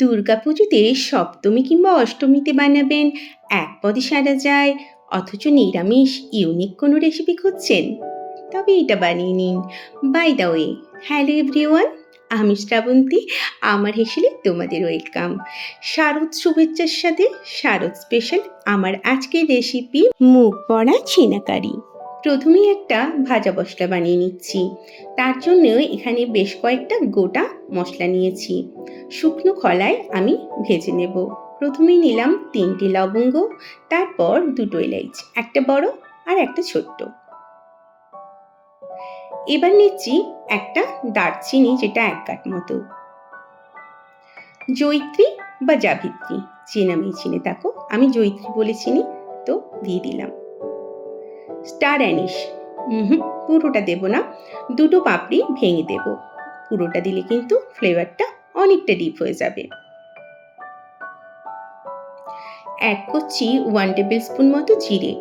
দুর্গাপুজোতে সপ্তমী কিংবা অষ্টমীতে বানাবেন, এক পদে সারা যায়, অথচ নিরামিষ ইউনিক কোনো রেসিপি খুঁজছেন? তবে এটা বানিয়ে নিন। By the way hello everyone আমি শ্রাবন্তী, আমার হেসেলে তোমাদের ওয়েলকাম শারদ শুভেচ্ছার সাথে, শারদ স্পেশাল আমার আজকের রেসিপি মুখ পড়া ছিনাকারি। প্রথমেই একটা ভাজা মশলা বানিয়ে নিচ্ছি। তার জন্য এখানে বেশ কয়েকটা গোটা মশলা নিয়েছি। শুকনো খলায় আমি ভেজে নেব। প্রথমেই নিলাম তিনটি লবঙ্গ, তারপর দুটো এলাইচ একটা বড় আর একটা ছোট্ট। এবার নিচ্ছি একটা দারচিনি, যেটা এক কাঠ মতো। জৈত্রী বা জাভিত্রী, যে নামেই চিনে থাকো, আমি জৈত্রী বলে চিনি, তো দিয়ে দিলাম। স্টার অ্যানিশ। হুম পুরোটা দেব না, দুটো পাপড়ি ভেঙে দেব। পুরোটা দিলে কিন্তু ফ্লেভারটা অনেকটা ডিপ হয়ে যাবে। অ্যাড করছি ওয়ান টেবিল স্পুন মতো জিরে।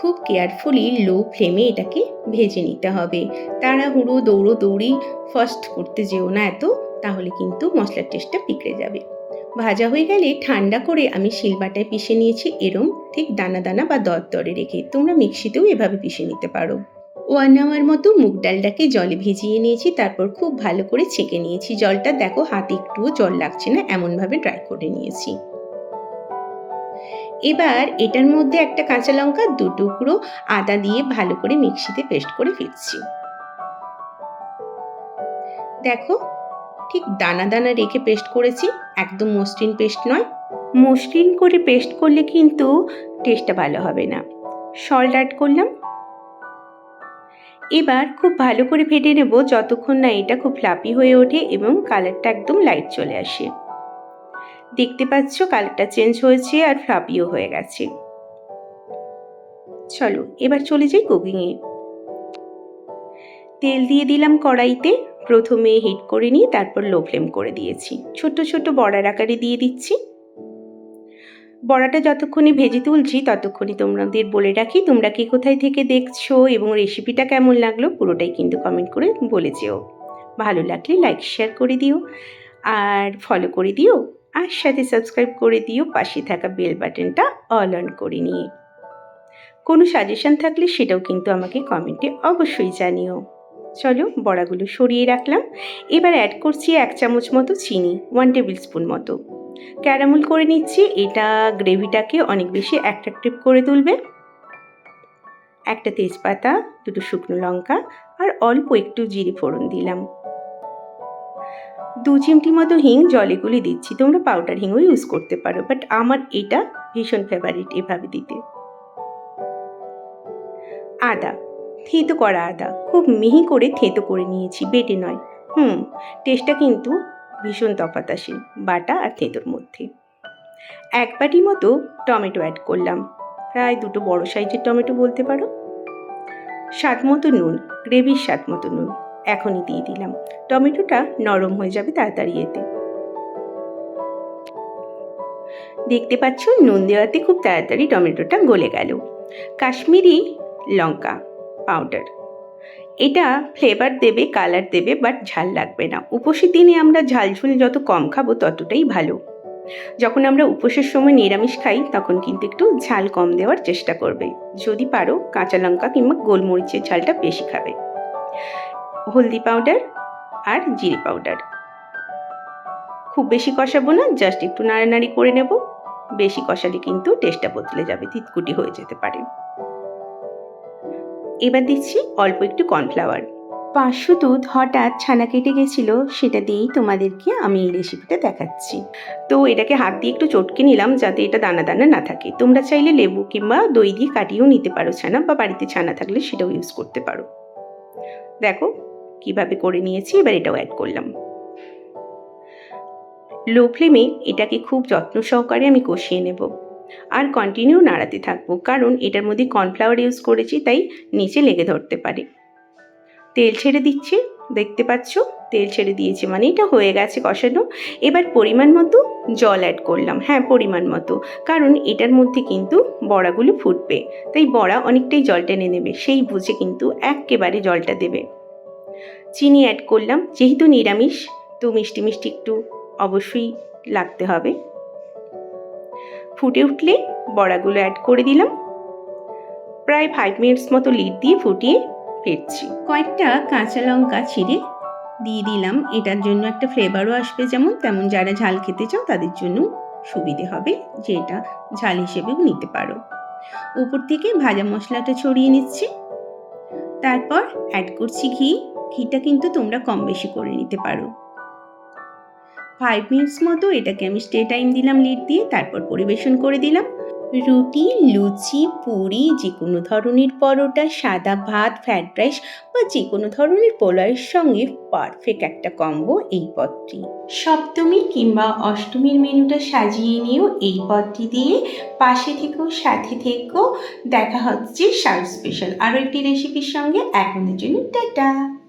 খুব কেয়ারফুলি লো ফ্লেমে এটাকে ভেজে নিতে হবে। তাড়াহুড়ো দৌড়ো দৌড়ি ফার্স্ট করতে যেও না এত, তাহলে কিন্তু মশলার টেস্টটা বিগড়ে যাবে। ভাজা হয়ে গেলে ঠান্ডা করে আমি শিলবাটায় পিষে নিয়েছি এরম ঠিক দানা দানা বা দরদরে রেখে। তোমরা মিক্সিতেও এভাবে পিষে নিতে পারো। ওয়ান আওয়ার মতো মুগ ডালটাকে জলে ভিজিয়ে নিয়েছি, তারপর খুব ভালো করে ছেঁকে নিয়েছি। জলটা দেখো হাতে একটুও জল লাগছে না, এমনভাবে ড্রাই করে নিয়েছি। এবার এটার মধ্যে একটা কাঁচা লঙ্কা, দু টুকরো আদা দিয়ে ভালো করে মিক্সিতে পেস্ট করে ফিরছি দেখো ঠিক দানা দানা রেখে পেস্ট করেছি, একদম মসৃণ পেস্ট নয়। মসৃণ করে পেস্ট করলে কিন্তু টেস্টটা ভালো হবে না। সল্ট অ্যাড করলাম। এবার খুব ভালো করে ফেটে নেব যতক্ষণ না এটা খুব ফ্লাপি হয়ে ওঠে এবং কালারটা একদম লাইট চলে আসে। দেখতে পাচ্ছ কালারটা চেঞ্জ হয়েছে আর ফ্লাপিও হয়ে গেছে। চলো, এবার চলে যাই কুকিংয়ে। তেল দিয়ে দিলাম কড়াইতে। প্রথমে হিট করে নিয়ে তারপর লো ফ্লেম করে দিয়েছি। ছোট ছোট বড়ার আকারে দিয়ে দিচ্ছি। বড়াটা যতক্ষণে ভেজে তুলছি ততক্ষণই তোমাদের বলে রাখি তোমরা কি কোথায় থেকে দেখছ এবং রেসিপিটা কেমন লাগল পুরোটাই কিন্তু কমেন্ট করে বলে যেও। ভালো লাগলে লাইক শেয়ার করে দিও আর ফলো করে দিও আর সাথে সাবস্ক্রাইব করে দিও পাশে থাকা বেল বাটনটা অল অন করে নিয়ে। কোনো সাজেশন থাকলে সেটাও কিন্তু আমাকে কমেন্টে অবশ্যই জানিও। চলো বড়াগুলো সরিয়ে রাখলাম। এবার অ্যাড করছি এক চামচ মতো চিনি ওয়ান টেবিল স্পুন মতো। ক্যারামেল করে নিচ্ছি, এটা গ্রেভিটাকে অনেক বেশি অ্যাট্রাকটিভ করে তুলবে। একটা তেজপাতা, দুটো শুকনো লঙ্কা, আর অল্প একটু জিরে ফোড়ন দিলাম। দু চিমটি মতো হিং জলে গুলি দিচ্ছি, তোমরা পাউডার হিংও ইউজ করতে পারো বাট আমার এটা ভীষণ ফেভারিট এভাবে দিতে। আদা থেতো করা আদা। খুব মিহি করে থেতো করে নিয়েছি, বেটে নয়। হুম, টেস্টটা কিন্তু ভীষণ তফাত আসে, বাটা আর থেতোর মধ্যে। এক বাটি মতো টমেটো অ্যাড করলাম। প্রায় দুটো বড় সাইজের টমেটো বলতে পারো। স্বাদ মতো নুন, গ্রেভির স্বাদ মতো নুন এখনই দিয়ে দিলাম। টমেটোটা নরম হয়ে যাবে তাড়াতাড়ি এতে। দেখতে পাচ্ছ, নুন দেওয়াতে খুব তাড়াতাড়ি টমেটোটা গলে গেল। কাশ্মীরি লঙ্কা পাউডার এটা ফ্লেভার দেবে কালার দেবে বাট ঝাল লাগবে না। উপসের দিনে আমরা ঝাল ঝুল যত কম খাব, ততটাই ভালো। যখন আমরা উপোসের সময় নিরামিষ খাই, তখন কিন্তু একটু ঝাল কম দেওয়ার চেষ্টা করবে। যদি পারো, কাঁচা লঙ্কা কিংবা গোলমরিচের ঝালটা বেশি খাবে। হলদি পাউডার আর জিরে পাউডার খুব বেশি কষাবো না জাস্ট একটু নাড়ানাড়ি করে নেব। বেশি কষালে কিন্তু টেস্টটা বদলে যাবে, তিতকুটি হয়ে যেতে পারে। এবার দিচ্ছি অল্প একটু কর্নফ্লাওয়ার। পাঁচশো দুধ হঠাৎ ছানা কেটে গেছিল, সেটা দিয়েই তোমাদেরকে আমি এই রেসিপিটা দেখাচ্ছি। তো এটাকে হাত দিয়ে একটু চটকে নিলাম যাতে এটা দানা দানা না থাকে। তোমরা চাইলে লেবু কিংবা দই দিয়ে কাটিয়েও নিতে পারো ছানা বা বাড়িতে ছানা থাকলে সেটাও ইউজ করতে পারো। দেখো, কীভাবে করে নিয়েছি, এবার এটাও অ্যাড করলাম। লো ফ্লেমে এটাকে খুব যত্ন সহকারে আমি কষিয়ে নেব। আর কন্টিনিউ নাড়াতে থাকব। কারণ এটার মধ্যে কর্নফ্লাওয়ার ইউজ করেছি, তাই নিচে লেগে ধরতে পারে। তেল ছেড়ে দিচ্ছে, দেখতে পাচ্ছ? তেল ছেড়ে দিয়েছে মানে এটা হয়ে গেছে কষানো। এবার পরিমাণ মতো জল অ্যাড করলাম। হ্যাঁ পরিমাণ মতো। কারণ এটার মধ্যে কিন্তু বড়াগুলো ফুটবে। তাই বড়া অনেকটাই জল টেনে নেবে। সেই বুঝে কিন্তু একেবারে জলটা দেবে। চিনি অ্যাড করলাম। যেহেতু নিরামিষ, তো মিষ্টি মিষ্টি একটু অবশ্যই লাগতে হবে। ফুটে উঠলে বড়াগুলো অ্যাড করে দিলাম। প্রায় ফাইভ মিনিটস মতো লিড দিয়ে ফুটিয়ে ফেটছি। কয়েকটা কাঁচা লঙ্কা ছিঁড়ে দিয়ে দিলাম। এটার জন্য একটা ফ্লেভারও আসবে যেমন, তেমন যারা ঝাল খেতে চাও তাদের জন্য সুবিধে হবে যে এটা ঝাল হিসেবেও নিতে পারো। উপর থেকে ভাজা মশলাটা ছড়িয়ে নিচ্ছি। তারপর অ্যাড করছি ঘি। ঘিটা কিন্তু তোমরা কম বেশি করে নিতে পারো। ফাইভ মিনিটস মতো এটাকে আমি স্টে টাইম দিলাম লিড দিয়ে, তারপর পরিবেশন করে দিলাম। রুটি, লুচি, পুরি যে কোনো ধরনের পরোটা, সাদা ভাত ফ্রাইড রাইস বা যে কোনো ধরনের পোলাওয়ের সঙ্গে পারফেক্ট একটা কম্বো এই পদটি। সপ্তমী কিংবা অষ্টমীর মেনুটা সাজিয়ে নিয়েও এই পদটি দিয়ে। পাশে থেকেও সাথে থেকেও দেখা হচ্ছে সাউথ স্পেশাল আরও একটি রেসিপির সঙ্গে। এখনের জন্য টাটা!